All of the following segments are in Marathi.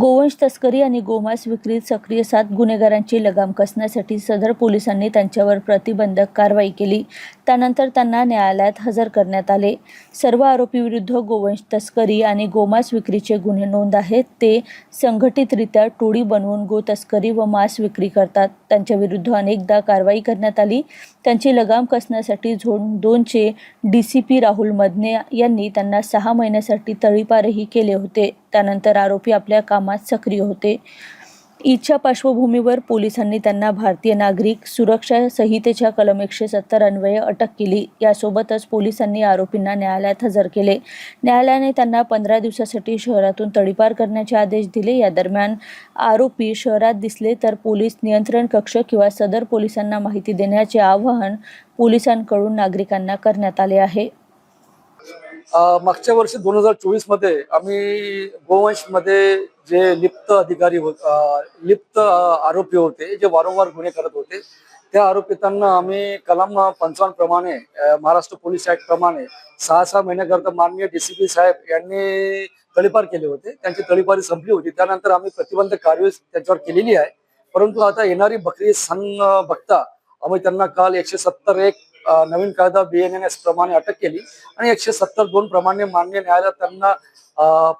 गोवंश तस्करी आणि गोमांस विक्रीत सक्रिय सात गुन्हेगारांची लगाम कसण्यासाठी सदर पोलिसांनी त्यांच्यावर प्रतिबंधक कारवाई केली. त्यानंतर त्यांना न्यायालयात हजर करण्यात आले. सर्व आरोपीविरुद्ध गोवंश तस्करी आणि गोमांस विक्रीचे गुन्हे नोंद आहेत. ते संघटितरित्या टोळी बनवून गो तस्करी व मांस विक्री करतात. त्यांच्याविरुद्ध अनेकदा कारवाई करण्यात आली. त्यांची लगाम कसण्यासाठी झोन दोनचे D C P Rahul Madane यांनी त्यांना सहा महिन्यासाठी तळीपारही केले होते. त्यानंतर आरोपी आपल्या कामात सक्रिय होते. ईदच्या पार्श्वभूमीवर पोलिसांनी त्यांना भारतीय नागरिक सुरक्षा संहितेच्या कलम एकशे सत्तर अन्वये अटक केली. यासोबतच पोलिसांनी आरोपींना न्यायालयात हजर केले. न्यायालयाने त्यांना पंधरा दिवसासाठी शहरातून तडीपार करण्याचे आदेश दिले. या दरम्यान आरोपी शहरात दिसले तर पोलीस नियंत्रण कक्ष किंवा सदर पोलिसांना माहिती देण्याचे आवाहन पोलिसांकडून नागरिकांना करण्यात आले आहे. मागच्या वर्षी दोन हजार चोवीसमध्ये आम्ही गोवंशमध्ये जे लिप्त अधिकारी होते लिप्त आरोपी होते जे वारंवार गुन्हे करत होते त्या आरोपितांना आम्ही कलम पंचावन्न प्रमाणे महाराष्ट्र पोलीस ऍक्ट प्रमाणे सहा सहा महिन्याकरता माननीय डीसीपी साहेब यांनी तळीपार केले होते. त्यांची तळीपारी संपली होती. त्यानंतर आम्ही प्रतिबंधक कार्य त्यांच्यावर केलेली आहे. परंतु आता येणारी बकरी सण बघता आम्ही त्यांना काल एकशे सत्तर एक नवीन कायदा बीएनएस प्रमाणे अटक केली आणि एकशे सत्तर दोन प्रमाणे मान्य न्यायालयात त्यांना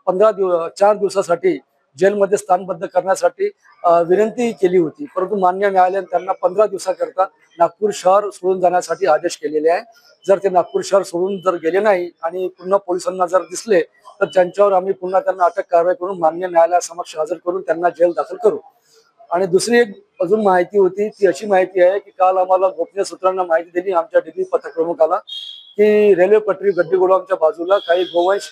पंधरा दिवस चार दिवसासाठी जेलमध्ये स्थानबद्ध करण्यासाठी विनंतीही विनंती केली होती. परंतु मान्य न्यायालयाने त्यांना पंधरा दिवसाकरता नागपूर शहर सोडून जाण्यासाठी आदेश केलेले आहे. जर ते नागपूर शहर सोडून जर गेले नाही आणि पुन्हा पोलिसांना जर दिसले तर त्यांच्यावर आम्ही पुन्हा त्यांना अटक कारवाई करून मान्य न्यायालयासमक्ष हजर करून त्यांना जेल दाखल करू. आणि दुसरी एक अजून माहिती होती ती अशी माहिती आहे की काल आम्हाला गोपनीय सूत्रांना माहिती दिली आमच्या डिग्री पथक प्रमुखाला की रेल्वे पटरी गड्डी आमच्या बाजूला काही गोवंश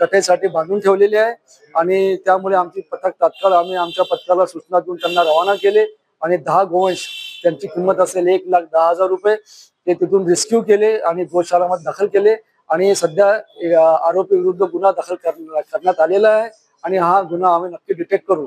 कथेसाठी बांधून ठेवलेले आहे आणि त्यामुळे आमची पथक तात्काळ आम्ही आमच्या पथकाला सूचना देऊन त्यांना रवाना केले आणि दहा गोवंश त्यांची किंमत असेल एक लाख दहा हजार रुपये ते तिथून रेस्क्यू केले आणि गोशाळामध्ये दाखल केले आणि सध्या आरोपी विरुद्ध गुन्हा दाखल करण्यात आलेला आहे आणि हा गुन्हा आम्ही नक्की डिटेक्ट करू.